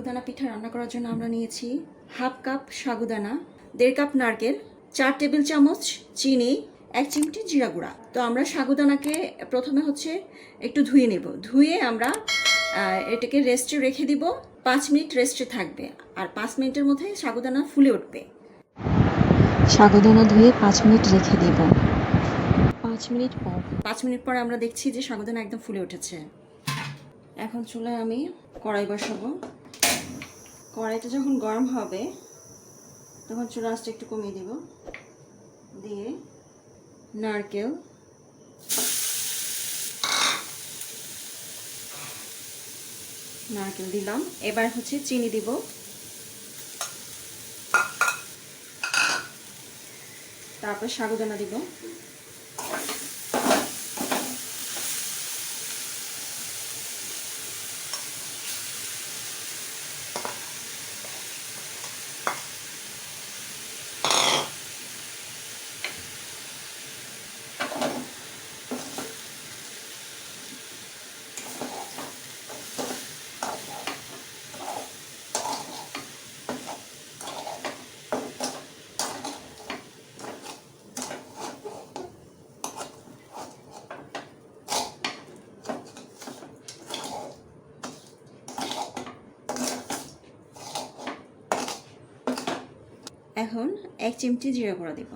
সাগুদানা পিঠা রান্না করার জন্য আমরা নিয়েছি হাফ কাপ সাগুদানা দেড় কাপ নারকেল চার টেবিল চামচ চিনি এক চিমটি জিরা গুঁড়া। তো আমরা সাগুদানাকে প্রথমে হচ্ছে একটু ধুয়ে নেব। ধুয়ে আমরা এটাকে রেস্টে রেখে দিব। পাঁচ মিনিট রেস্টে থাকবে। আর পাঁচ মিনিটের মধ্যে সাগুদানা ফুলে উঠবে। সাগুদানা ধুয়ে পাঁচ মিনিট রেখে দেব। পাঁচ মিনিট পর। পাঁচ মিনিট পরে আমরা দেখছি যে সাগুদানা একদম ফুলে উঠেছে। এখন চুলায় আমি কড়াই বসাবো। কড়াইটা যখন গরম হবে, তখন চুলা একটু কমিয়ে দিব। দিয়ে নারকেল নারকেল দিলাম। এবার হচ্ছে চিনি দিব। তারপর সাগুদানা দিব। এখন এক চিমটি জিরা গুঁড়া দিব।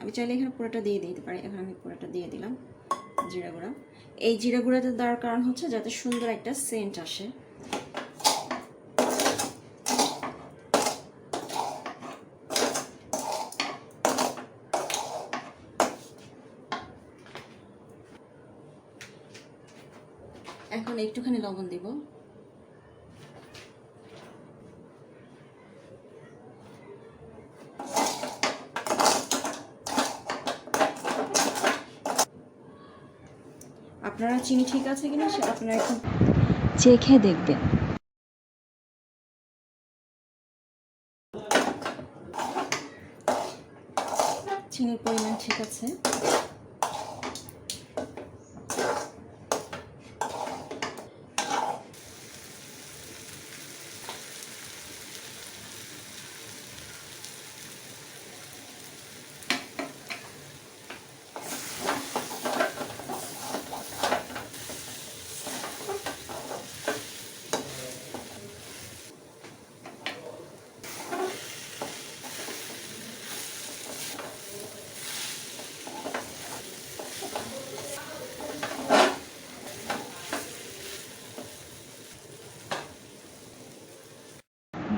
আমি চাইলে এখানে পুরোটা দিয়ে দিতে পারি। এখন আমি পুরোটা দিয়ে দিলাম জিরা গুঁড়া। এই জিরা গুঁড়াটা দেওয়ার কারণ হচ্ছে যাতে সুন্দর একটা সেন্ট আসে। এখন একটুখানি লবণ দিব আপনারা চিনি ঠিক আছে কিনা সেটা আপনারা এখন চেখে দেখবেন। চিনির পরিমাণ ঠিক আছে।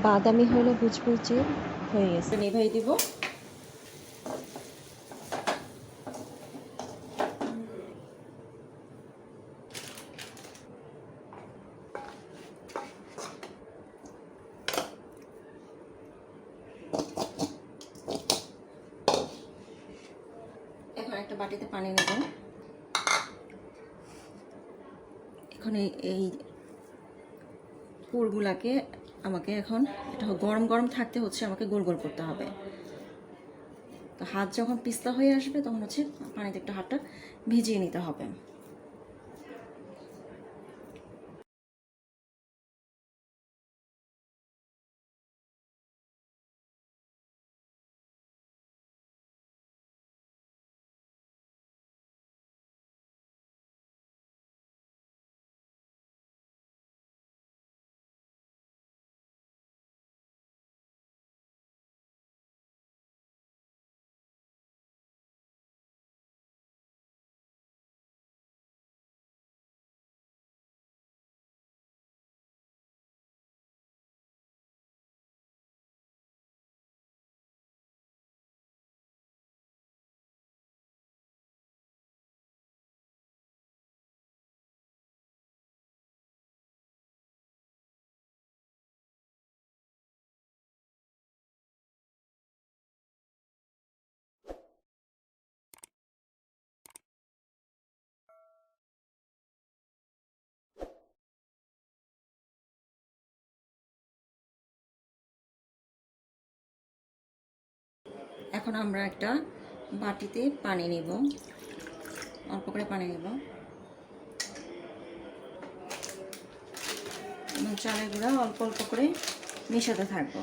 বাদামি হলে বুঝব যে হয়ে গেছে। নেভাই দিব। এখন একটা বাটিতে পানি নেব। এখন এই- পুরগুলাকে আমাকে এখন এটা গরম গরম থাকতে হচ্ছে, আমাকে গোল গোল করতে হবে। তো হাত যখন পিস্তা হয়ে আসবে, তখন হচ্ছে পানিতে একটু হাতটা ভিজিয়ে নিতে হবে। এখন আমরা একটা বাটিতে পানি নেব। অল্প করে পানি নেব। এবং চালের গুঁড়া অল্প অল্প করে মেশাতে থাকব।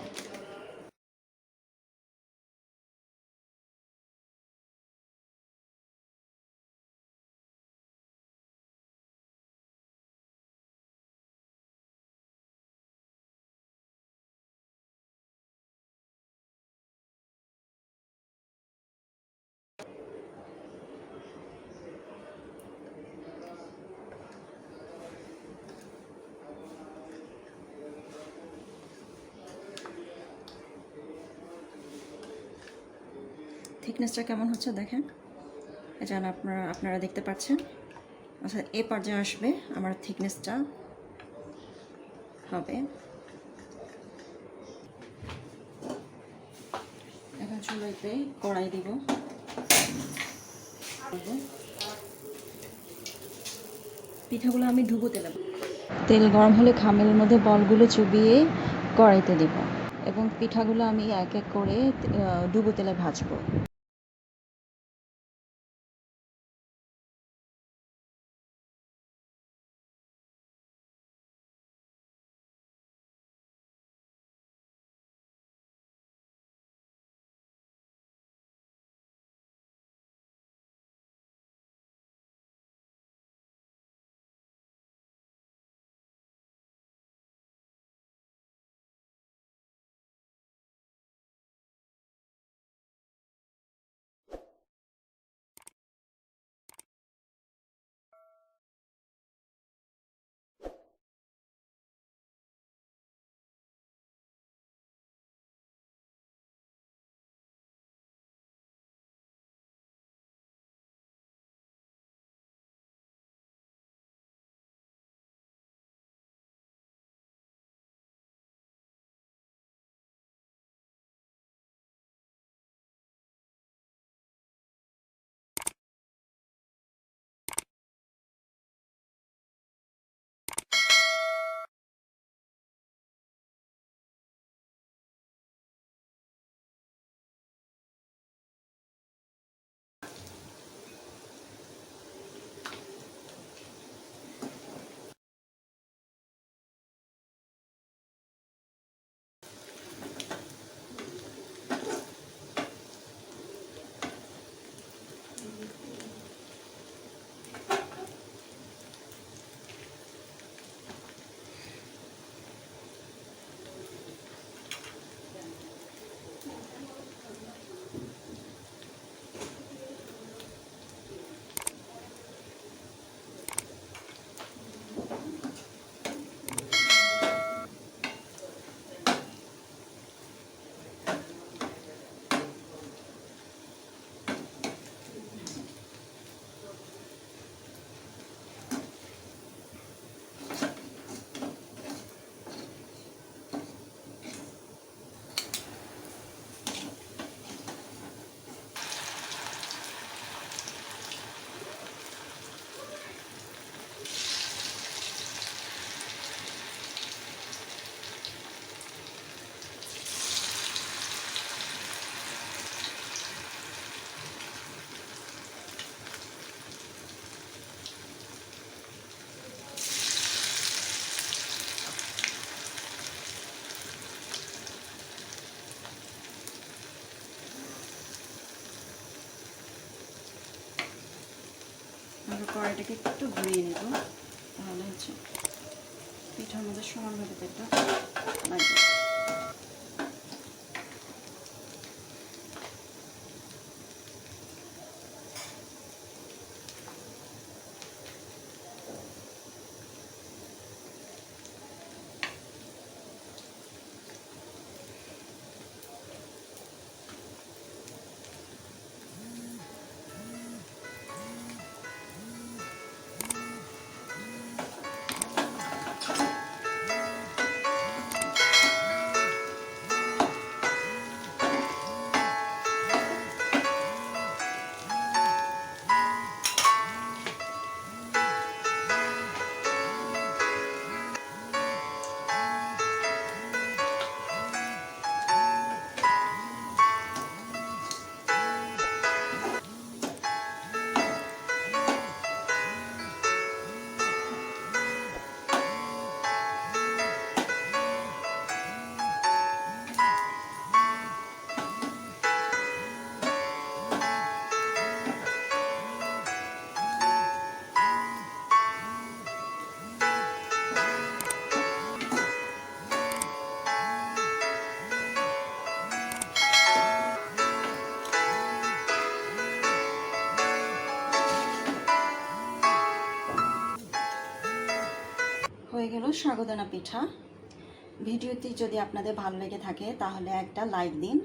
থিকনেসটা কেমন হচ্ছে দেখেন? এটা আপনারা আপনারা দেখতে পাচ্ছেন? আচ্ছা এ পর্যায়ে আসবে আমার থিকনেসটা হবে। এখন চুলোতে কড়াই দিব। পিঠাগুলো আমি ডুবো তেলে। তেল গরম হলে খামের মধ্যে বলগুলো চুবিয়ে কড়াইতে দেব। এবং পিঠাগুলো আমি এক এক করে ডুবো তেলে ভাজবো। কড়াইটাকে একটু ঘুরিয়ে নেব। তাহলে হচ্ছে পিঠার মধ্যে সমানভাবে এটা লাগবে। সাগুদানা পিঠা। ভিডিওটি যদি আপনাদের ভালো লেগে থাকে, তাহলে একটা লাইক দিন।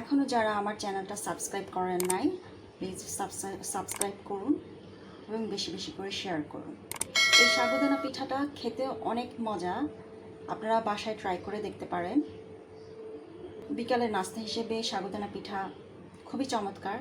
এখনও যারা আমার চ্যানেলটা সাবস্ক্রাইব করেন নাই, প্লিজ সাবস্ক্রাইব করুন এবং বেশি বেশি করে শেয়ার করুন। এই সাগুদানা পিঠাটা খেতে অনেক মজা। আপনারা বাসায় ট্রাই করে দেখতে পারেন। বিকালের নাস্তা হিসেবে সাগুদানা পিঠা খুবই চমৎকার।